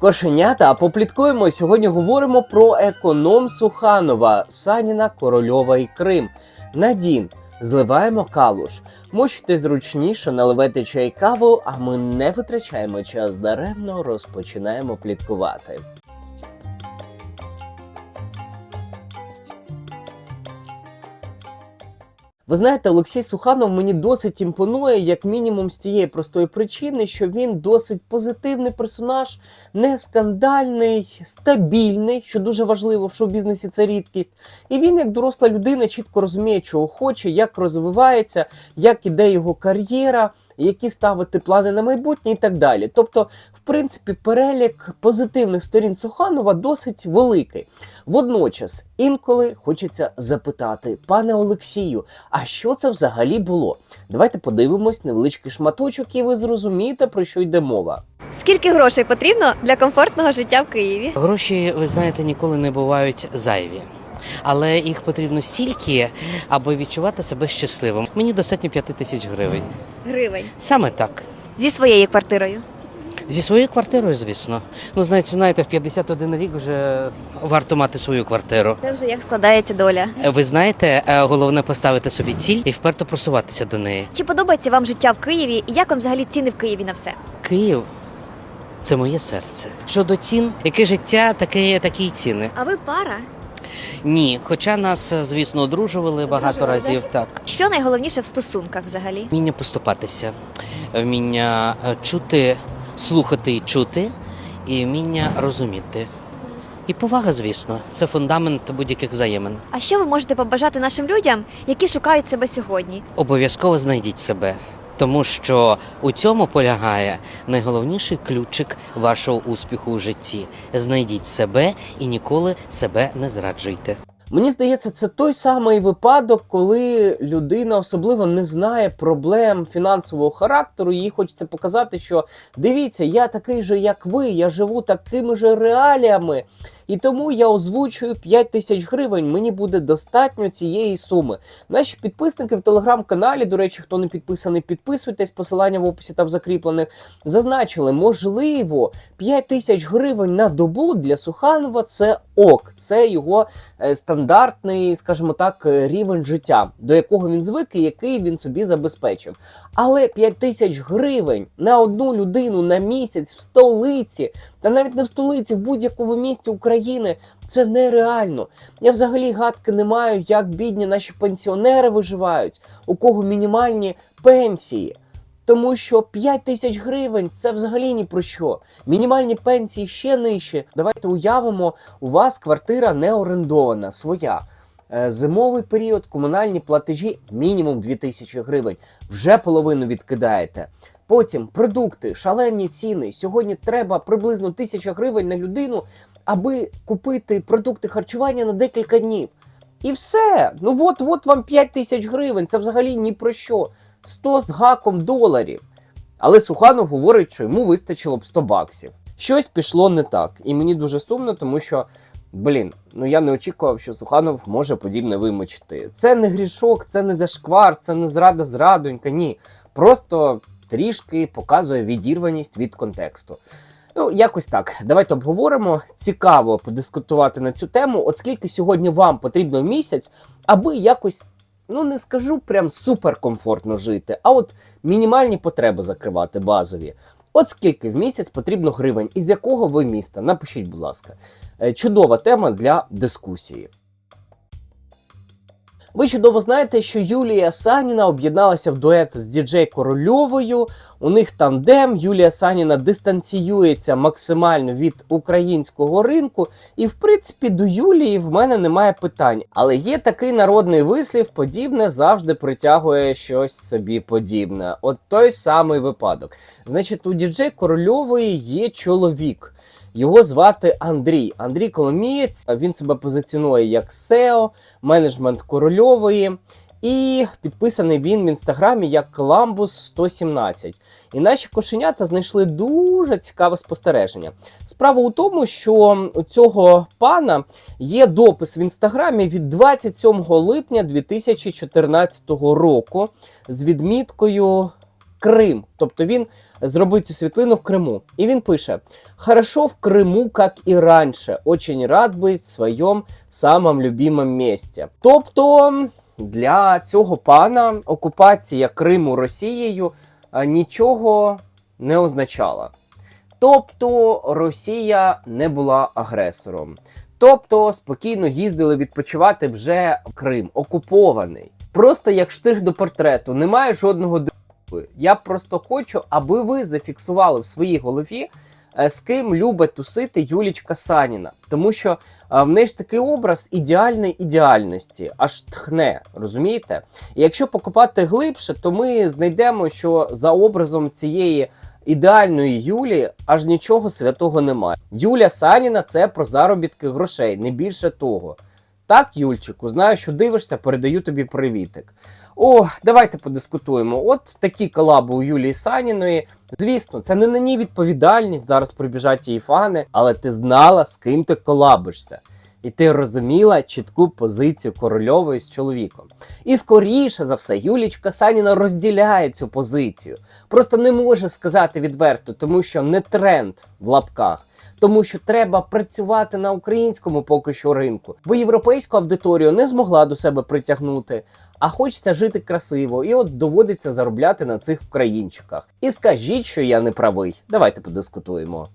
Кошенята, попліткуємо. Сьогодні говоримо про економ Суханова, Саніна, Корольова і Крим. Надін. Зливаємо калуш. Мочте зручніше, наливайте чай каву, а ми не витрачаємо час даремно, розпочинаємо пліткувати. Ви знаєте, Олексій Суханов мені досить імпонує, як мінімум, з тієї простої причини, що він досить позитивний персонаж, не скандальний, стабільний, що дуже важливо в шоу-бізнесі це рідкість. І він, як доросла людина, чітко розуміє, чого хоче, як розвивається, як іде його кар'єра, які ставити плани на майбутнє і так далі. Тобто, в принципі, перелік позитивних сторін Суханова досить великий. Водночас, інколи хочеться запитати, пане Олексію, а що це взагалі було? Давайте подивимось невеличкий шматочок, і ви зрозумієте, про що йде мова. Скільки грошей потрібно для комфортного життя в Києві? Гроші, ви знаєте, ніколи не бувають зайві. Але їх потрібно стільки, аби відчувати себе щасливим. Мені достатньо 5 тисяч гривень. Гривень Саме так. зі своєю квартирою. Зі своєю квартирою, звісно. Ну, знаєте, знаєте, в 51 рік вже варто мати свою квартиру. Це вже як складається доля. Ви знаєте, е, головне поставити собі ціль і вперто просуватися до неї. Чи подобається вам життя в Києві? І як вам взагалі ціни в Києві на все? Київ це моє серце. Щодо цін, яке життя, таке, такі ціни. А ви пара? Ні, хоча нас, е, звісно, одружували багато Одружували, разів, так. Що найголовніше в стосунках взагалі? Вміння поступатися, вміння е, чути, слухати і чути, і вміння розуміти. І повага, звісно, це фундамент будь-яких взаємин. А що ви можете побажати нашим людям, які шукають себе сьогодні? Обов'язково знайдіть себе, тому що у цьому полягає найголовніший ключик вашого успіху у житті. Знайдіть себе і ніколи себе не зраджуйте. Мені здається, це той самий випадок, коли людина особливо не знає проблем фінансового характеру. Їй хочеться показати, що дивіться, я такий же, як ви, я живу такими же реаліями, і тому я озвучую 5 тисяч гривень. Мені буде достатньо цієї суми. Наші підписники в телеграм-каналі, до речі, хто не підписаний, підписуйтесь. Посилання в описі та в закріплених. Зазначили, можливо, 5 тисяч гривень на добу для Суханова це ок, це його е, стандартний, скажімо так, е, рівень життя, до якого він звик і який він собі забезпечив. Але 5 тисяч гривень на одну людину на місяць в столиці, та навіть не в столиці, в будь-якому місті України це нереально. Я взагалі гадки не маю, як бідні наші пенсіонери виживають, у кого мінімальні пенсії. Тому що 5 тисяч гривень це взагалі ні про що. Мінімальні пенсії ще нижче. Давайте уявимо, у вас квартира не орендована, своя. Е, Зимовий період, комунальні платежі мінімум 2 тисячі гривень. Вже половину відкидаєте. Потім продукти, шалені ціни. Сьогодні треба приблизно 1000 гривень на людину, аби купити продукти харчування на декілька днів. І все. Ну от, от вам 5 тисяч гривень. Це взагалі ні про що. 100 з гаком доларів. Але Суханов говорить, що йому вистачило б 100 баксів. Щось пішло не так. І мені дуже сумно, тому що, блін, ну я не очікував, що Суханов може подібне вимочити. Це не грішок, це не зашквар, це не зрада зрадонька. Ні. Просто трішки показує відірваність від контексту. Ну, якось так. Давайте обговоримо. Цікаво подискутувати на цю тему. От скільки сьогодні вам потрібно місяць, аби якось, ну не скажу прям суперкомфортно жити, а от мінімальні потреби закривати базові. От скільки в місяць потрібно гривень, із якого ви міста? Напишіть, будь ласка. Е, Чудова тема для дискусії. Ви чудово знаєте, що Юлія Саніна об'єдналася в дует з діджей Корольовою. У них тандем. Юлія Саніна дистанціюється максимально від українського ринку. І, в принципі, до Юлії в мене немає питань. Але є такий народний вислів: подібне завжди притягує щось собі подібне. От той самий випадок. Значить, у діджей Корольової є чоловік. Його звати Андрій. Андрій Коломієць. Він себе позиціонує як SEO, менеджмент корольової. І підписаний він в інстаграмі як Ламбус 117. І наші кошенята знайшли дуже цікаве спостереження. Справа у тому, що у цього пана є допис в інстаграмі від 27 липня 2014 року з відміткою Крим. Тобто він зробив цю світлину в Криму. І він пише: Хорошо в Криму, як і раніше. Очень рад бути в своєму самому любимому місці. Тобто для цього пана окупація Криму Росією нічого не означала. Тобто Росія не була агресором. Тобто спокійно їздили відпочивати вже Крим, окупований. Просто як штрих до портрету, немає жодного д***ю. Я просто хочу, аби ви зафіксували в своїй голові, е, з ким любить тусити Юлічка Саніна. Тому що е, в неї ж такий образ ідеальної ідеальності, аж тхне, розумієте? І якщо покопати глибше, то ми знайдемо, що за образом цієї ідеальної Юлі аж нічого святого немає. Юля Саніна це про заробітки грошей, не більше того. Так, Юльчику, знаю, що дивишся, передаю тобі привітик. О, давайте подискутуємо. От такі колаби у Юлії Саніної. Звісно, це не на ній відповідальність, зараз прибіжать її фани, але ти знала, з ким ти колабишся. І ти розуміла чітку позицію корольової з чоловіком. І скоріше за все, Юлічка Саніна розділяє цю позицію. Просто не може сказати відверто, тому що не тренд в лапках. Тому що треба працювати на українському поки що ринку, бо європейську аудиторію не змогла до себе притягнути, а хочеться жити красиво, і от доводиться заробляти на цих українчиках. І скажіть, що я не правий. Давайте подискутуємо.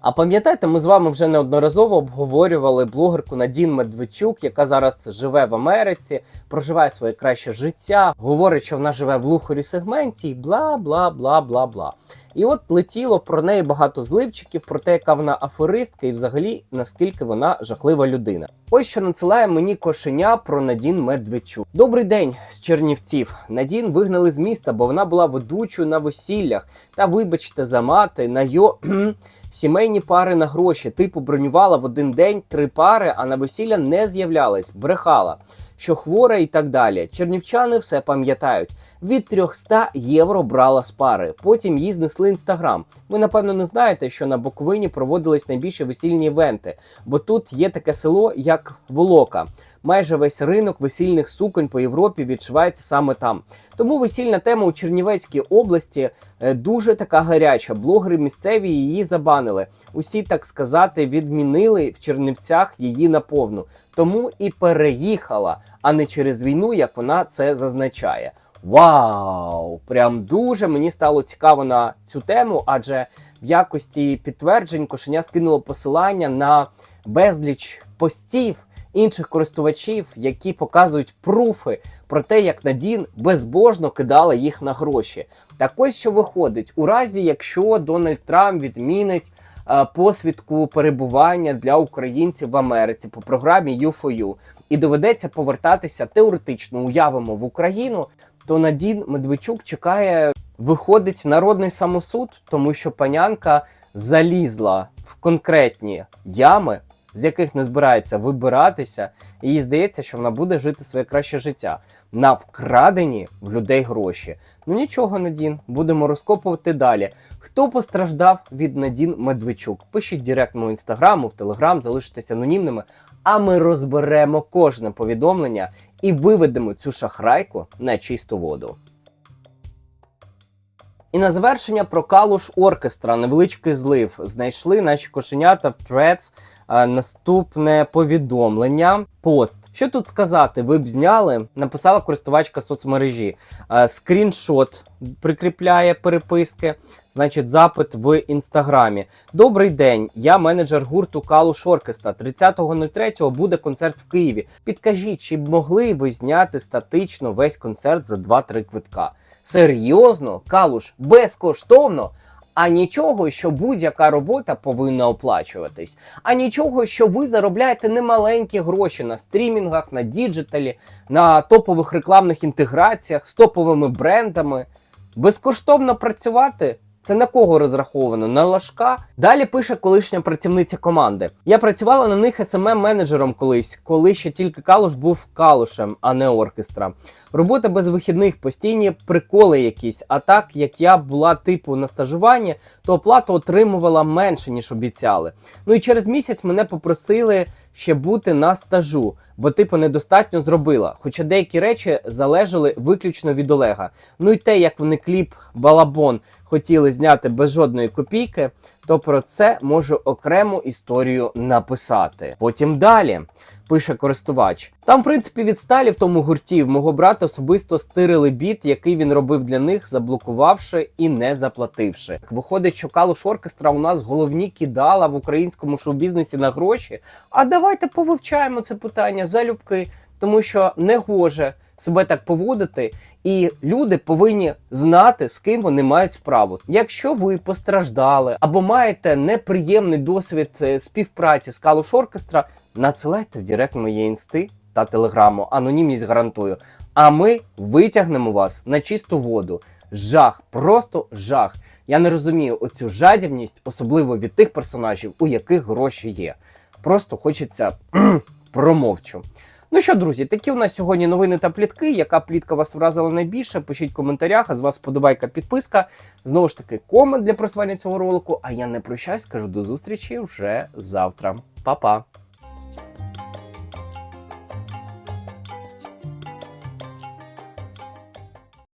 А пам'ятаєте, ми з вами вже неодноразово обговорювали блогерку Надін Медведчук, яка зараз живе в Америці, проживає своє краще життя, говорить, що вона живе в лухарі сегменті, і бла бла бла бла бла. І от летіло про неї багато зливчиків, про те, яка вона аферистка, і взагалі наскільки вона жахлива людина. Ось що надсилає мені кошеня про Надін Медведчук. Добрий день з Чернівців. Надін вигнали з міста, бо вона була ведучою на весіллях. Та вибачте за мати на йо. Сімейні пари на гроші, типу бронювала в один день три пари, а на весілля не з'являлась, брехала, що хвора і так далі. Чернівчани все пам'ятають. Від 300 євро брала з пари. Потім їй знесли інстаграм. Ви напевно не знаєте, що на Буковині проводились найбільші весільні івенти, бо тут є таке село, як Волока. Майже весь ринок весільних суконь по Європі відчувається саме там. Тому весільна тема у Чернівецькій області е, дуже така гаряча. Блогери місцеві її забанили. Усі, так сказати, відмінили в Чернівцях її наповну. Тому і переїхала, а не через війну, як вона це зазначає. Вау! Прям дуже мені стало цікаво на цю тему, адже в якості підтверджень кошеня скинуло посилання на безліч постів інших користувачів, які показують пруфи про те, як Надін безбожно кидала їх на гроші. Так ось що виходить, у разі якщо Дональд Трамп відмінить е, посвідку перебування для українців в Америці по програмі U4U і доведеться повертатися теоретично, уявимо в Україну, то Надін Медведчук чекає, виходить народний самосуд, тому що панянка залізла в конкретні ями, з яких не збирається вибиратися, і їй здається, що вона буде жити своє краще життя на вкрадені в людей гроші. Ну нічого, Надін, будемо розкопувати далі. Хто постраждав від Надін Медведчук? Пишіть директ мого інстаграму, в телеграм, залишитесь анонімними, а ми розберемо кожне повідомлення і виведемо цю шахрайку на чисту воду. І на завершення про калуш оркестра, невеличкий злив. Знайшли наші кошенята в Threads наступне повідомлення. Пост. Що тут сказати? Ви б зняли? Написала користувачка соцмережі. Е, скріншот прикріпляє переписки. Значить, запит в інстаграмі. Добрий день. Я менеджер гурту Калуш Оркестра. 30.03 буде концерт в Києві. Підкажіть, чи б могли ви зняти статично весь концерт за 2-3 квитка? Серйозно, Калуш, безкоштовно. А нічого, що будь-яка робота повинна оплачуватись. А нічого, що ви заробляєте немаленькі гроші на стрімінгах, на діджиталі, на топових рекламних інтеграціях з топовими брендами. Безкоштовно працювати. Це на кого розраховано? На лашка? Далі пише колишня працівниця команди. Я працювала на них smm менеджером колись, коли ще тільки Калуш був калушем, а не оркестра. Робота без вихідних, постійні приколи якісь. А так як я була типу на стажуванні, то оплату отримувала менше, ніж обіцяли. Ну і через місяць мене попросили ще бути на стажу. бо типу недостатньо зробила. Хоча деякі речі залежали виключно від Олега. Ну і те, як вони кліп Балабон хотіли зняти без жодної копійки, то про це можу окрему історію написати. Потім далі пише користувач. Там, в принципі, від сталі в тому гурті в мого брата особисто стирили біт, який він робив для них, заблокувавши і не заплативши. Виходить, що Калуш Оркестра у нас головні кидала в українському шоу-бізнесі на гроші. А давайте повивчаємо це питання залюбки, тому що не гоже себе так поводити, і люди повинні знати, з ким вони мають справу. Якщо ви постраждали або маєте неприємний досвід е, співпраці з Калуш Оркестра, надсилайте в директ моєї інсти та телеграму. Анонімність гарантую. А ми витягнемо вас на чисту воду. Жах, просто жах. Я не розумію оцю жадібність, особливо від тих персонажів, у яких гроші є. Просто хочеться промовчу. Ну що, друзі, такі у нас сьогодні новини та плітки. Яка плітка вас вразила найбільше? Пишіть в коментарях, а з вас подобайка, підписка. Знову ж таки, комент для просування цього ролику. А я не прощаюсь, кажу до зустрічі вже завтра. Па-па!